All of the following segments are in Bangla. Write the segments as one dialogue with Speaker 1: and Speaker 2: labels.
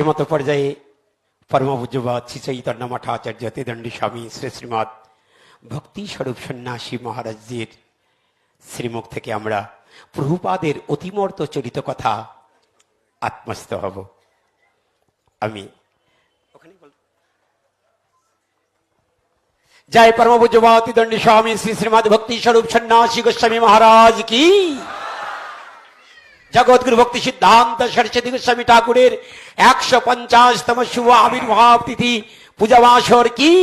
Speaker 1: এমতো পর্যায়ে পরমপূজ্যবাদ শ্রী চৈতন্য মঠাচার্য তিদণ্ডী স্বামী শ্রী শ্রীমৎ ভক্তি স্বরূপ সন্ন্যাসী মহারাজজির শ্রীমুখ থেকে আমরা প্রভুপাদের অতিমর্ত চরিত কথা আত্মস্থ হব। আমি জয় পরমপূজ্যবাতি দণ্ডী স্বামী শ্রী শ্রীমদ ভক্তি স্বরূপ সন্ন্যাসী গোস্বামী মহারাজ কি? জগৎগুরু ভক্তি সিদ্ধান্ত সরস্বতী গোস্বামী ঠাকুরের। একশো পঞ্চাশতম শুভ আবির্ভাব তিথি পূজাবাসর কি?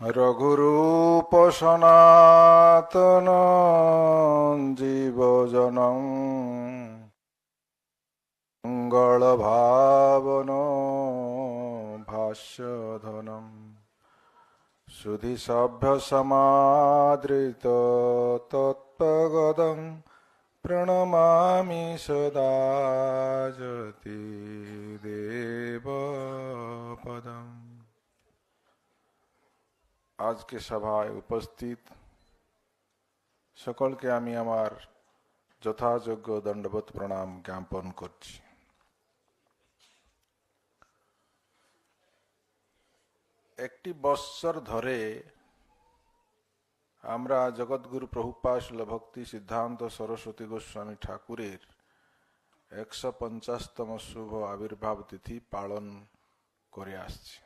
Speaker 2: রঘুরূপ সনাতন জীবজন মঙ্গল ভাবন ভাষ্যধনম। সুধি সভ্য সমাদৃত তত্ত্বগদম প্রণমামি সদা জ্যোতি দেব পদম আজকে সভায় উপস্থিত সকলকে আমি আমার যথাযোগ্য দণ্ডবোধ প্রণাম জ্ঞাপন করছি একটি বৎসর ধরে আমরা জগৎগুরু প্রভুপাশল ভক্তি সিদ্ধান্ত সরস্বতী গোস্বামী ঠাকুরের একশো পঞ্চাশতম শুভ আবির্ভাব তিথি পালন করে আসছি।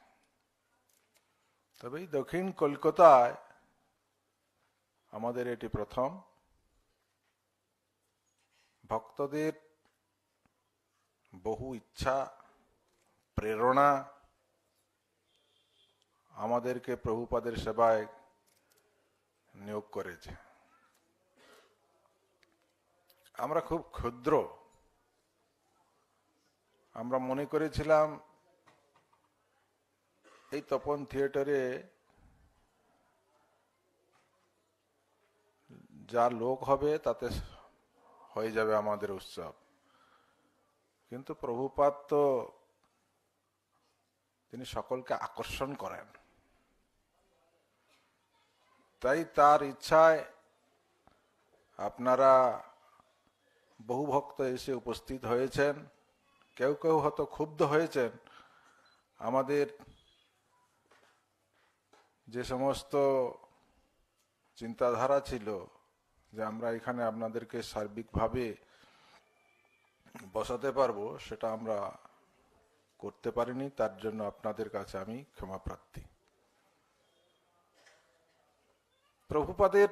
Speaker 2: তবে এই দক্ষিণ কলকাতায় আমাদের এটি প্রথম। ভক্তদের বহু ইচ্ছা, প্রেরণা আমাদেরকে প্রভুপাদের সেবায় নিয়োগ করেছে। আমরা খুব ক্ষুদ্র। আমরা মনে করেছিলাম এই তপন থিয়েটারে যা লোক হবে তাতে হয়ে যাবে আমাদের উৎসব। কিন্তু প্রভুপাত তো তিনি সকলকে আকর্ষণ করেন। তাই তার ইচ্ছায় আপনারা বহু ভক্ত এসে উপস্থিত হয়েছেন। কেউ কেউ হয়তো ক্ষুব্ধ হয়েছেন। আমাদের যে সমস্ত চিন্তাধারা ছিল যে আমরা এখানে আপনাদেরকে সার্বিকভাবে বসাতে পারব, সেটা আমরা করতে পারিনি। তার জন্য আপনাদের কাছে আমি ক্ষমা প্রার্থী। প্রভুপাদের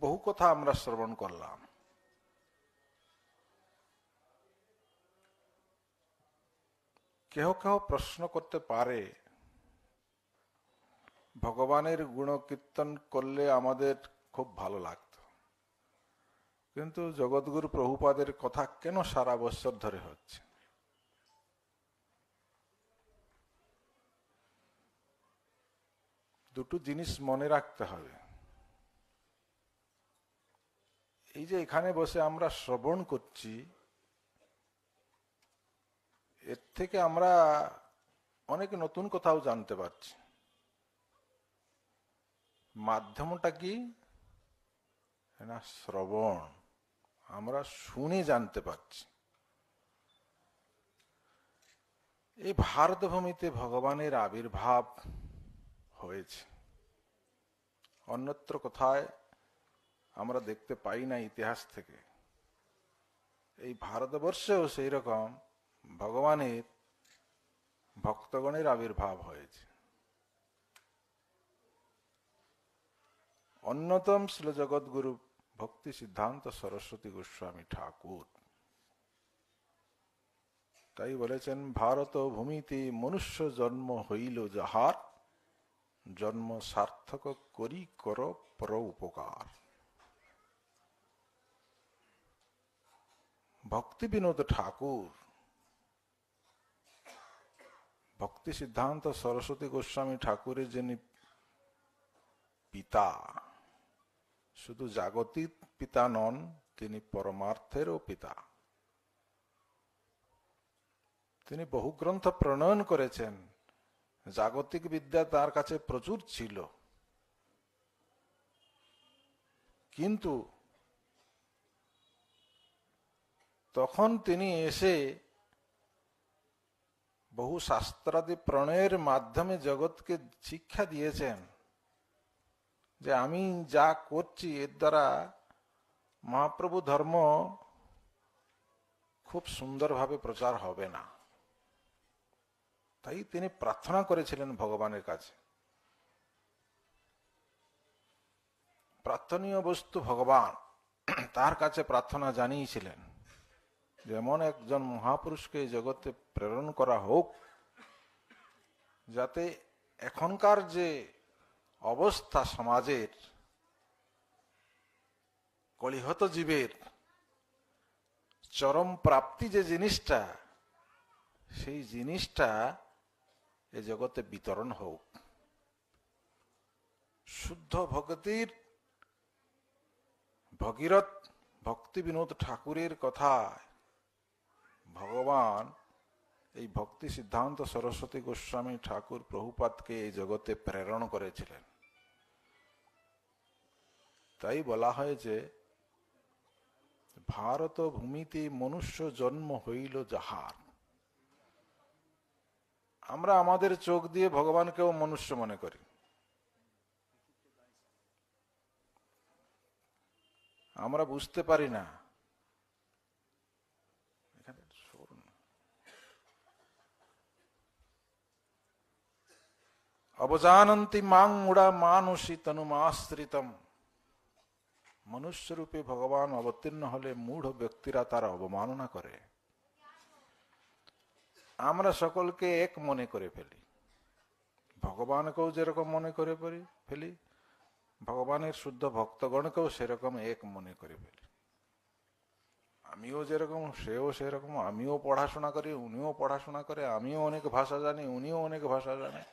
Speaker 2: বহু কথা আমরা শ্রবণ করলাম। কেহ কেহ প্রশ্ন করতে পারে, ভগবানের গুণ কীর্তন করলে আমাদের খুব ভালো লাগতো। কিন্তু জগৎগুরু প্রভুপাদের কথা কেন সারা বছর ধরে হচ্ছে? দুটো জিনিস মনে রাখতে হবে। এই যে এখানে বসে আমরা শ্রবণ করছি, এর থেকে আমরা অনেক নতুন কথাও জানতে পারছি। মাধ্যমটা কি? না, শ্রবণ। আমরা শুনে জানতে পারছি। এই ভারতভূমিতে ভগবানের আবির্ভাব হয়েছে। অন্যত্র কোথায় আমরা দেখতে পাই না ইতিহাস থেকে। এই ভারতবর্ষেও সেই রকম ভগবানের, ভক্তগণের আবির্ভাব হয়েছে। অন্যতম ছিল জগৎগুরু ভক্তি সিদ্ধান্ত সরস্বতী গোস্বামী ঠাকুর। তাই বলেছেন, ভারত ভূমিতে মনুষ্য জন্ম হইল যাহার জন্ম সার্থক করি কর পর উপকার ভক্তি বিনোদ ঠাকুর। ভক্তি সিদ্ধান্ত সরস্বতী গোস্বামী ঠাকুরের যিনি পিতা, শুধু জাগতিক পিতা নন, তিনি পরমার্থেরও পিতা। তিনি বহু গ্রন্থ প্রণয়ন করেছেন। জাগতিক বিদ্যা তার কাছে প্রচুর ছিল। কিন্তু তখন তিনি এসে বহু শাস্ত্রাদি প্রণয়ের মাধ্যমে জগৎকে শিক্ষা দিয়েছেন যে আমি যা করছি এর দ্বারা মহাপ্রভু ধর্ম খুব সুন্দরভাবে প্রচার হবে না। তাই তিনি প্রার্থনা করেছিলেন ভগবানের কাছে। প্রার্থনীয় বস্তু ভগবান, তার কাছে প্রার্থনা জানিয়েছিলেন, যেমন একজন মহাপুরুষকে জগতে প্রেরণ করা হোক, যাতে এখনকার যে অবস্থা সমাজের, কলিহত জীবের চরম প্রাপ্তি যে জিনিসটা, সেই জিনিসটা এ জগতে বিতরণ হোক। শুদ্ধ ভক্তির ভগীরথ ভক্তি বিনোদ ঠাকুরের কথায় ভগবান, এই ভক্তি সিদ্ধান্ত সরস্বতী গোস্বামী ঠাকুর প্রভুপাতকে এই জগতে প্রেরণ করেছিলেন। তাই বলা হয় যে ভারত ভূমিতে মনুষ্য জন্ম হইল যাহার। আমরা আমাদের চোখ দিয়ে ভগবানকেও মনুষ্য মনে করি। আমরা বুঝতে পারি না। অবজানন্তি মাং উড়া মানসী তনুমাশ্রিতম। মনুষ্যরূপে ভগবান অবতীর্ণ হলে মূঢ় ব্যক্তিরা তার অবমাননা করে। আমরা সকলকে এক মনে করে ফেলি। ভগবানকেও যেরকম মনে করে ফেলি ফেলি, ভগবানের শুদ্ধ ভক্তগণকেও সেরকম এক মনে করে ফেলি। আমিও যেরকম, সেও সেরকম, আমিও পড়াশোনা করি, উনিও পড়াশোনা করে, আমিও অনেক ভাষা জানি, উনিও অনেক ভাষা জানে।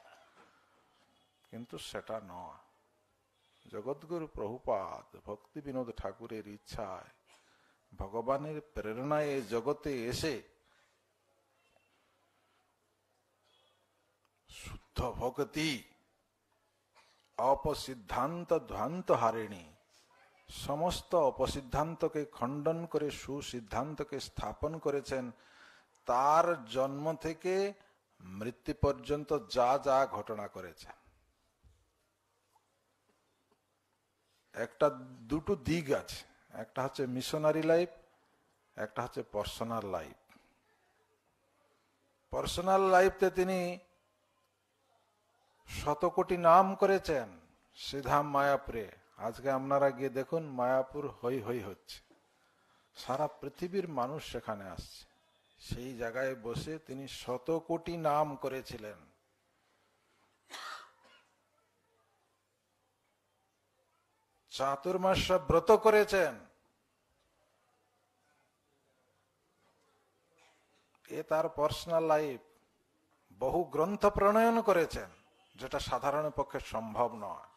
Speaker 2: কিন্তু সেটা নয়। জগৎগুরু প্রভুপাদ, ভক্তি বিনোদ ঠাকুরের ইচ্ছায়, ভগবানের প্রেরণায় জগতে এসে শুদ্ধ ভক্তি অপসিদ্ধান্ত ধ্বান্ত হারিণী সমস্ত অপসিদ্ধান্তকে খণ্ডন করে সুসিদ্ধান্তকে স্থাপন করেছেন তার জন্ম থেকে মৃত্যু পর্যন্ত যা যা ঘটনা করেছেন একটা দুটো দিক আছে একটা হচ্ছে মিশনারি লাইফ একটা হচ্ছে পার্সোনাল লাইফ পার্সোনাল লাইফতে তিনি শত কোটি নাম করেছেন সিধাম মায়াপুরে। আজকে আপনারা গিয়ে দেখুন মায়াপুর হই হই হচ্ছে। সারা পৃথিবীর মানুষ সেখানে আসছে। সেই জায়গায় বসে তিনি শত কোটি নাম করেছিলেন। চাতুর্মাস ব্রত করেছেন। এ তার পার্সোনাল লাইফ বহু গ্রন্থ প্রণয়ন করেছেন। যেটা সাধারণের পক্ষে সম্ভব নয়।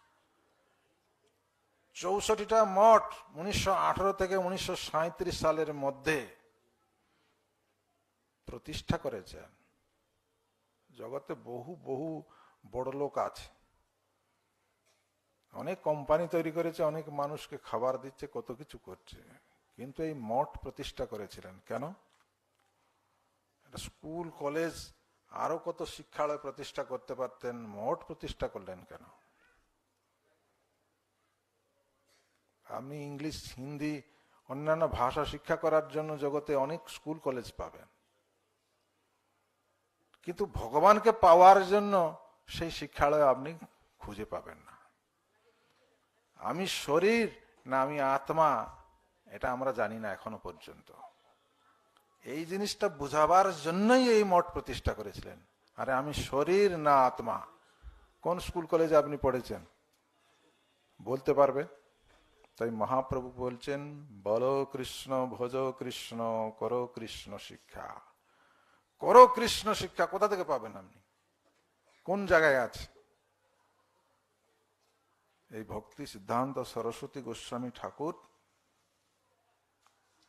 Speaker 2: চৌষট্টিটা মঠ উনিশশো আঠারো থেকে উনিশশো সাঁইত্রিশ সালের মধ্যে প্রতিষ্ঠা করেছেন। জগতে বহু বহু বড় লোক আছে। অনেক কোম্পানি তৈরি করেছে, অনেক মানুষকে খাবার দিচ্ছে, কত কিছু করছে। কিন্তু এই মঠ প্রতিষ্ঠা করেছিলেন কেন? স্কুল, কলেজ আরও কত শিক্ষালয় প্রতিষ্ঠা করতে পারতেন মঠ প্রতিষ্ঠা করলেন কেন? আপনি ইংলিশ, হিন্দি, অন্যান্য ভাষা শিক্ষা করার জন্য জগতে অনেক স্কুল, কলেজ পাবেন। কিন্তু ভগবানকে পাওয়ার জন্য সেই শিক্ষালয় আপনি খুঁজে পাবেন না। আমি শরীর না আমি আত্মা, এটা আমরা জানি না এখনও পর্যন্ত। এই জিনিসটা বুঝাবার জন্যই এই মঠ প্রতিষ্ঠা করেছিলেন। আরে আমি শরীর না আত্মা। কোন স্কুল কলেজে আপনি পড়েছেন? বলতে পারবে? তাই মহাপ্রভু বলছেন, বল কৃষ্ণ, ভজ কৃষ্ণ, করো কৃষ্ণ শিক্ষা। করো কৃষ্ণ শিক্ষা, কোথা থেকে পাবেন আপনি? কোন জায়গায় আছে? এই ভক্তি সিদ্ধান্ত সরস্বতী গোস্বামী ঠাকুর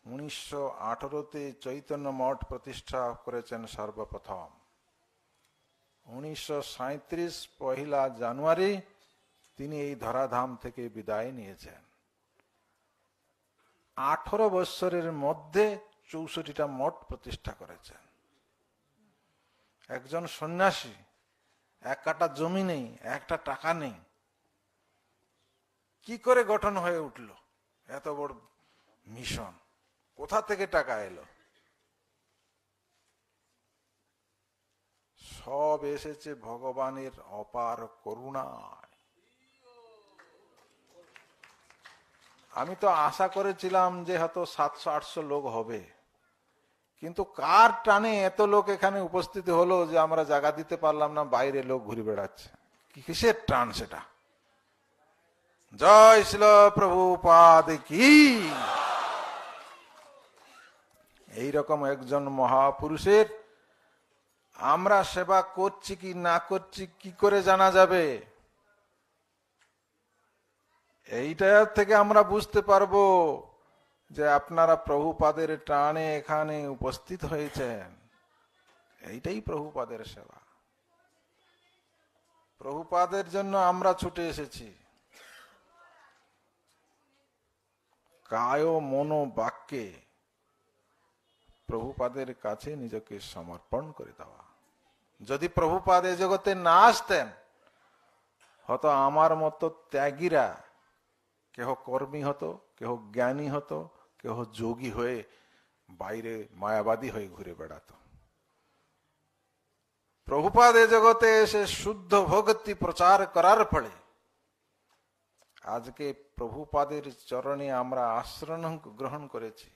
Speaker 2: উনিশশো আঠারোতে চৈতন্য মঠ প্রতিষ্ঠা করেছেন সর্বপ্রথম। উনিশশো পহিলা জানুয়ারি তিনি এই ধরাধাম থেকে বিদায় নিয়েছেন। আঠারো বৎসরের মধ্যে চৌষট্টিটা মঠ প্রতিষ্ঠা করেছেন। একজন সন্ন্যাসী, এক কাটা জমি নেই, একটা টাকা নেই। কি করে গঠন হয়ে উঠল? এত বড় মিশন। কোথা থেকে টাকা এলো? সব এসেছে ভগবানের অপার করুণায়। আমি তো আশা করেছিলাম যে হয়তো সাতশো, আটশো লোক হবে। কিন্তু কার টানে এত লোক এখানে উপস্থিত হলো যে আমরা জায়গা দিতে পারলাম না, বাইরে লোক ঘুরে বেড়াচ্ছে? কিসের টান সেটা? জয় শিল প্রভু পাদ কি? এইরকম একজন মহাপুরুষের আমরা সেবা করছি কি না করছি, কি করে জানা যাবে? এইটা থেকে আমরা বুঝতে পারব যে আপনারা প্রভুপাদের টানে এখানে উপস্থিত হয়েছেন। এইটাই প্রভুপাদের সেবা। প্রভুপাদের জন্য আমরা ছুটে এসেছি। কায় মনো বাক্যে প্রভুপাদের কাছে নিজেকে সমর্পণ করে দেওয়া। যদি প্রভুপাদ এ জগতে না আসতেন, হয়তো আমার মতো ত্যাগীরা কেহ কর্মী হতো, কেহ জ্ঞানী হতো, কেহ যোগী হয়ে বাইরে মায়াবাদী হয়ে ঘুরে বেড়াতো। প্রভুপাদ এ জগতে এসে শুদ্ধ ভক্তি প্রচার করার ফলে আজকে প্রভুপাদের চরণে আমরা আশ্রয় গ্রহণ করেছি।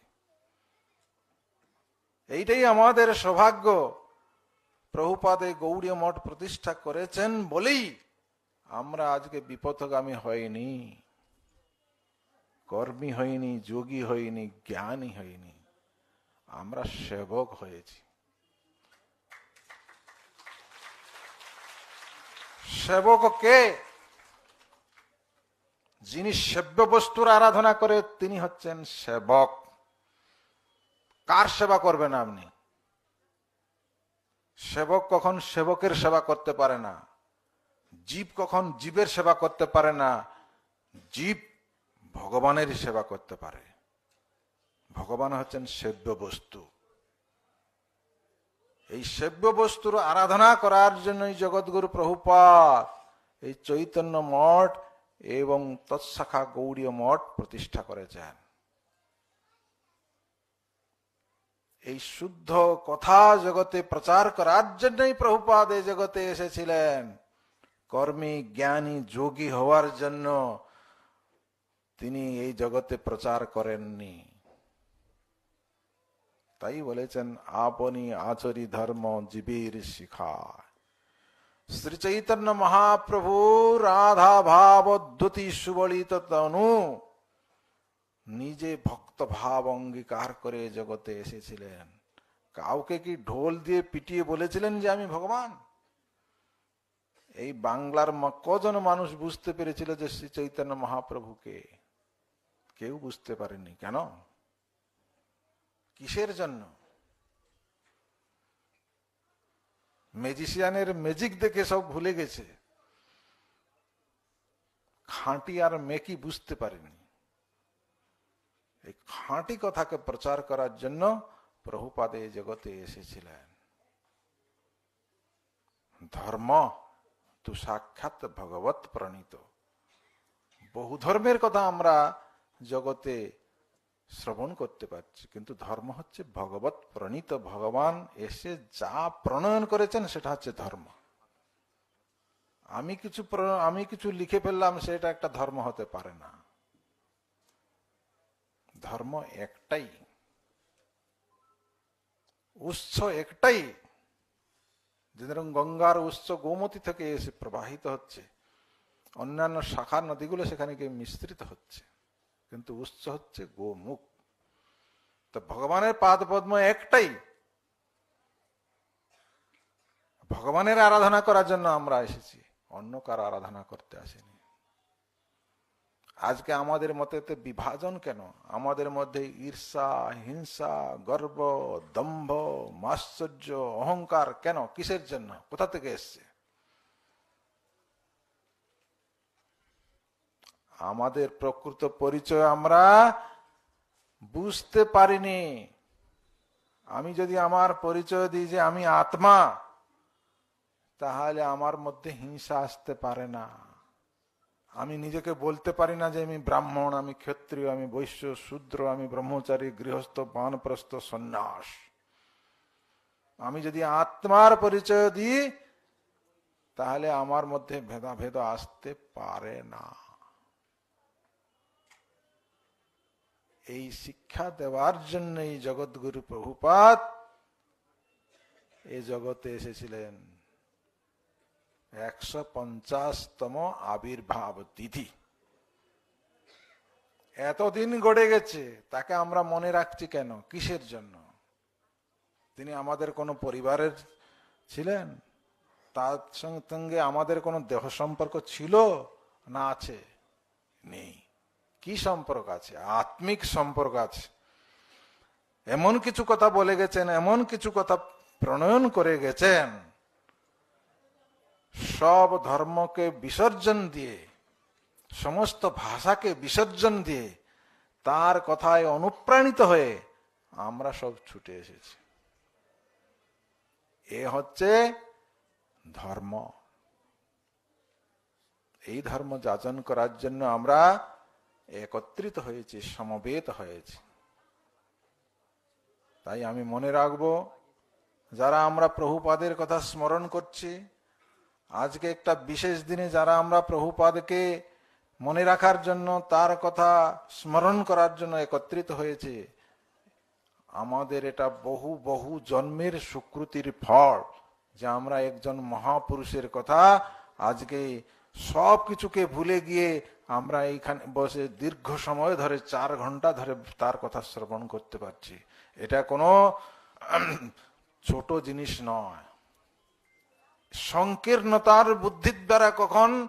Speaker 2: এইটাই আমাদের সৌভাগ্য। প্রভুপাদে গৌড়ীয় মঠ প্রতিষ্ঠা করেছেন বলেই আমরা আজকে বিপথগামী হয়নি। কর্মী হইনি যোগী হইনি জ্ঞানী হইনি আমরা সেবক হয়েছি। সেবক কে? যিনি সেব্য বস্তুর আরাধনা করে তিনি হচ্ছেন সেবক। কার সেবা করবেন আপনি? সেবক কখন সেবকের সেবা করতে পারে না। জীব কখন জীবের সেবা করতে পারে না। জীব ভগবানের সেবা করতে পারে। ভগবান হচ্ছেন সেব্য বস্তু। এই সেব্য বস্তুর আরাধনা করার জন্যই জগৎগুরু প্রভুপাত এই চৈতন্য মঠ এবং তৎশাখা গৌড়ীয় মঠ প্রতিষ্ঠা করেছেন। এই শুদ্ধ কথা জগতে প্রচার করার জন্যই প্রভুপাদ এই জগতে এসেছিলেন। কর্মী, জ্ঞানী, যোগী হওয়ার জন্য তিনি এই জগতে প্রচার করেননি। তাই বলেছেন, আপনি আচরি ধর্ম জীবীর শিখা শ্রী চৈতন্য মহাপ্রভু রাধা ভাব সুবলিত তনু নিজে ভক্ত ভাব অঙ্গীকার করে জগতে এসেছিলেন। কাউকে কি ঢোল দিয়ে পিটিয়ে বলেছিলেন যে আমি ভগবান? এই বাংলার কজন মানুষ বুঝতে পেরেছিল যে শ্রী চৈতন্য মহাপ্রভুকে? কেউ বুঝতে পারেনি কেন? কিসের জন্য? ম্যাজিশিয়ানের ম্যাজিক দেখে সব ভুলে গেছে। খাঁটি আর মেকি বুঝতে পারেনি এই খাঁটি কথাকে প্রচার করার জন্য প্রভুপাদে এই জগতে এসেছিলেন। ধর্ম তু সাক্ষাৎ ভগবত প্রণীত। বহু ধর্মের কথা আমরা জগতে শ্রবণ করতে পারছি, কিন্তু ধর্ম হচ্ছে ভগবত প্রণীত। ভগবান এসে যা প্রণয়ন করেছেন সেটা হচ্ছে ধর্ম। আমি কিছু আমি কিছু লিখে ফেললাম, সেটা একটা ধর্ম হতে পারে না। ধর্ম একটাই, উৎস একটাই। যেরকম গঙ্গার উৎস গোমতী থেকে এসে প্রবাহিত হচ্ছে, অন্যান্য শাখা নদীগুলো সেখানে গিয়ে মিশ্রিত হচ্ছে, কিন্তু উৎস হচ্ছে গোমুখ। তো ভগবানের পাদ পদ্ম একটাই। ভগবানের আরাধনা করার জন্য আমরা এসেছি, অন্য কার আরাধনা করতে আসেনি। আজকে আমাদের মতে তো বিভাজন কেন? আমাদের মধ্যে ঈর্ষা, হিংসা, গর্ব, দম্ভ মাশ্চর্য অহংকার কেন? কিসের জন্য? কোথা থেকে এসছে? আমাদের প্রকৃত পরিচয় আমরা বুঝতে পারিনি। আমি যদি আমার পরিচয় দিই যে আমি আত্মা, তাহলে আমার মধ্যে হিংসা আসতে পারে না। আমি নিজেকে বলতে পারি না যে আমি ব্রাহ্মণ, আমি ক্ষত্রিয়, আমি বৈশ্য, শূদ্র, আমি ব্রহ্মচারী, গৃহস্থ, বানপ্রস্থ, সন্ন্যাস। আমি যদি আত্মার পরিচয় দিই, তাহলে আমার মধ্যে ভেদাভেদ আসতে পারে না। এই শিক্ষা দেওয়ার জন্য এই জগৎগুরু প্রভুপাত এই জগতে এসেছিলেন। একশো পঞ্চাশতম আবির্ভাব তিথি এতদিন গড়ে গেছে, তাকে আমরা মনে রাখছি কেন? কিসের জন্য? তিনি আমাদের কোনো পরিবারের ছিলেন? তার সঙ্গে আমাদের কোনো দেহ সম্পর্ক ছিল না আছে? নেই। কি সম্পর্ক আছে? আত্মিক সম্পর্ক আছে। এমন কিছু কথা বলে গেছেন, এমন কিছু কথা প্রণয়ন করে গেছেন সব ধর্মকে বিসর্জন দিয়ে, সমস্ত ভাষাকে বিসর্জন দিয়ে তার কথায় অনুপ্রাণিত হয়ে আমরা সব ছুটে এসেছি। এ হচ্ছে ধর্ম। এই ধর্ম যাচন করার জন্য আমরা একত্রিত হয়েছি, সমবেত হয়েছি। তাই আমি মনে রাখব, যারা আমরা প্রভুপাদের কথা স্মরণ করছি আজকে একটা বিশেষ দিনে যারা আমরা প্রভুপাদকে মনে রাখার জন্য, তার কথা স্মরণ করার জন্য একত্রিত হয়েছে, আমাদের এটা বহু বহু জন্মের সুকৃতির ফল যে আমরা একজন মহাপুরুষের কথা আজকে সব কিছুকে ভুলে গিয়ে আমরা এইখানে বসে দীর্ঘ সময় ধরে, চার ঘণ্টা ধরে তার কথা শ্রবণ করতে পারছি। এটা কোনো ছোট জিনিস নয়। সংকীর্ণতার বুদ্ধির দ্বারা কখন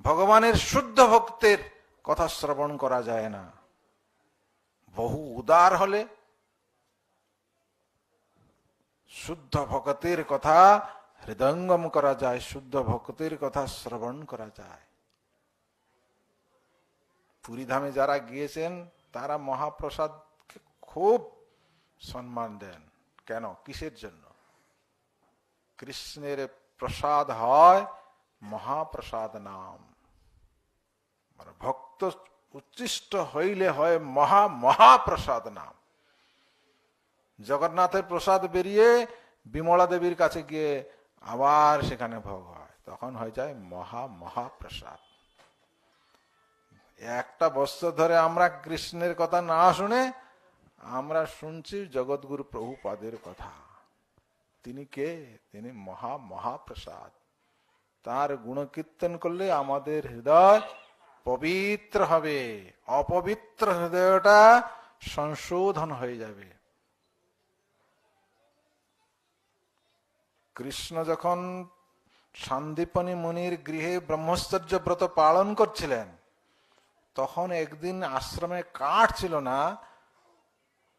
Speaker 2: ভগবানের শুদ্ধ ভক্তের কথা শ্রবণ করা যায় না। বহু উদার হলে শুদ্ধ ভক্তের কথা হৃদয়ঙ্গম করা যায়, শুদ্ধ ভক্তের কথা শ্রবণ করা যায়। পুরীধামে যারা গিয়েছেন, তারা মহাপ্রসাদ খুব সম্মান দেন। কেন? কিসের জন্য? কৃষ্ণের প্রসাদ হয় মহাপ্রসাদ নাম। মানে ভক্ত উচ্ছিষ্ট হইলে হয় মহা মহাপ্রসাদ নাম। জগন্নাথের প্রসাদ বেরিয়ে বিমলা দেবীর কাছে গিয়ে আবার সেখানে ভোগ হয়। তখন হয়ে যায় মহা মহাপ্রসাদ। একটা বছর ধরে আমরা কৃষ্ণের কথা না শুনে আমরা শুনছি জগৎগুরু প্রভুপাদের কথা। তিনি কে? তিনি মহা মহাপ্রসাদ। তার গুণকীর্তন করলে আমাদের হৃদয় পবিত্র হবে। অপবিত্র হৃদয়টা সংশোধন হয়ে যাবে। কৃষ্ণ যখন সান্দীপনী মুনির গৃহে ব্রহ্মচর্য ব্রত পালন করছিলেন, তখন একদিন আশ্রমে কাঠ ছিল না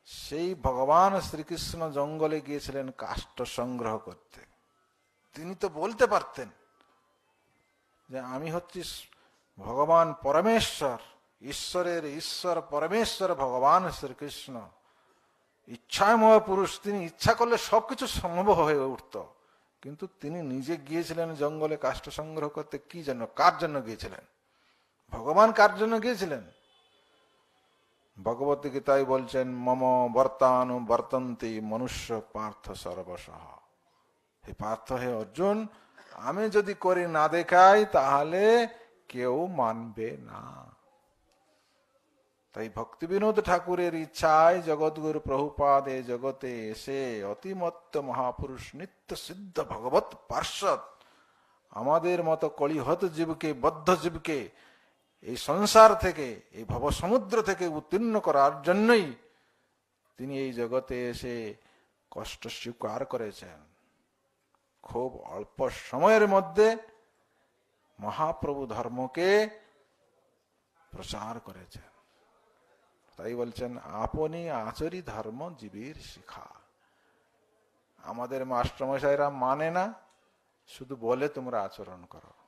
Speaker 2: সেই ভগবান শ্রীকৃষ্ণ জঙ্গলে গিয়েছিলেন কাষ্ঠ সংগ্রহ করতে। তিনি তো বলতে পারতেন যে আমি হচ্ছি ভগবান পরমেশ্বর, ঈশ্বরের ঈশ্বর পরমেশ্বর ভগবান শ্রীকৃষ্ণ। ইচ্ছাময় পুরুষ, তিনি ইচ্ছা করলে সবকিছু সম্ভব হয়ে উঠত। কিন্তু তিনি নিজে গিয়েছিলেন জঙ্গলে কাষ্ঠ সংগ্রহ করতে। কি জন্য? কার জন্য গিয়েছিলেন? ভগবান কার জন্য গিয়েছিলেন? ভগবত গীতাই বলছেন, মম বর্তানু বর্তন্তি মনুষ্য পার্থ সর্বসহ হে পার্থ, হে অর্জুন, আমি যদি করে না দেখাই, তাহলে কেউ মানবে না। তাই ভক্তি বিনোদ ঠাকুরের ইচ্ছায় জগৎগুরু প্রভুপাদ এ জগতে এসে অতিমত্ত মহাপুরুষ নিত্য সিদ্ধ ভগবত পার্শ্বদ আমাদের মতো কলিহত জীবকে, বদ্ধ জীবকে এই সংসার থেকে, এই ভব সমুদ্র থেকে উত্তীর্ণ করার জন্যই তিনি এই জগতে এসে কষ্ট স্বীকার করেছেন। খুব অল্প সময়ের মধ্যে মহাপ্রভু ধর্মকে প্রচার করেছেন। তাই বলছেন, আপনি আচরি ধর্ম জীবীর শিখা। আমাদের মাস্টারমশাইরা মানে না, শুধু বলে তোমরা আচরণ করো।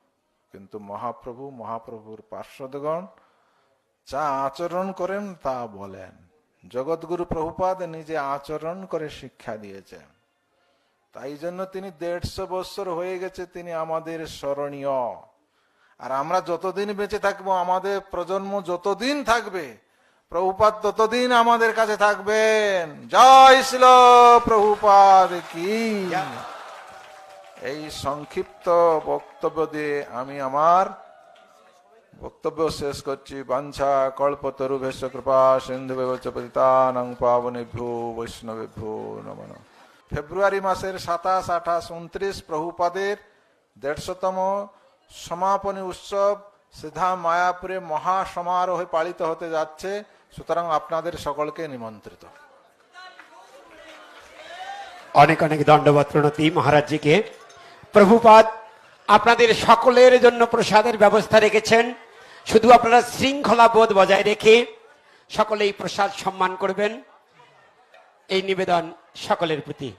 Speaker 2: কিন্তু মহাপ্রভু, মহাপ্রভুর পার্শ্বদগণ যা আচরণ করেন তা বলেন। জগৎগুরু প্রভুপাদ নিজে আচরণ করে শিক্ষা দিয়েছেন। তাই জন্য তিনি দেড়শো বছর হয়ে গেছে তিনি আমাদের স্মরণীয়। আর আমরা যতদিন বেঁচে থাকব, আমাদের প্রজন্ম যতদিন থাকবে, প্রভুপাদ ততদিন আমাদের কাছে থাকবেন। জয় শিল প্রভুপাদ কি। এই সংক্ষিপ্ত বক্তব্য দিয়ে আমি আমার বক্তব্য শেষ করছি। বাঞ্ছা কল্পতরু ভেষ কৃপা সিন্ধু পতিতানং পাবনেভ্যো বৈষ্ণবেভ্যো নমন ফেব্রুয়ারি মাসের সাতাশ, আঠাশ, উনত্রিশ প্রভুপাদের দেড়শতম সমাপনী উৎসব সিধা মায়াপুরে মহা সমারোহে পালিত হতে যাচ্ছে। সুতরাং আপনাদের সকলকে নিমন্ত্রিত।
Speaker 1: অনেক অনেক দণ্ডবত প্রণতি মহারাজজিকে। প্রভুপাদ, আপনাদের সকলের জন্য প্রসাদের ব্যবস্থা রেখেছেন। শুধু আপনারা শৃঙ্খলা বোধ বজায় রেখে সকলেই প্রসাদ সম্মান করবেন। এই নিবেদন সকলের প্রতি।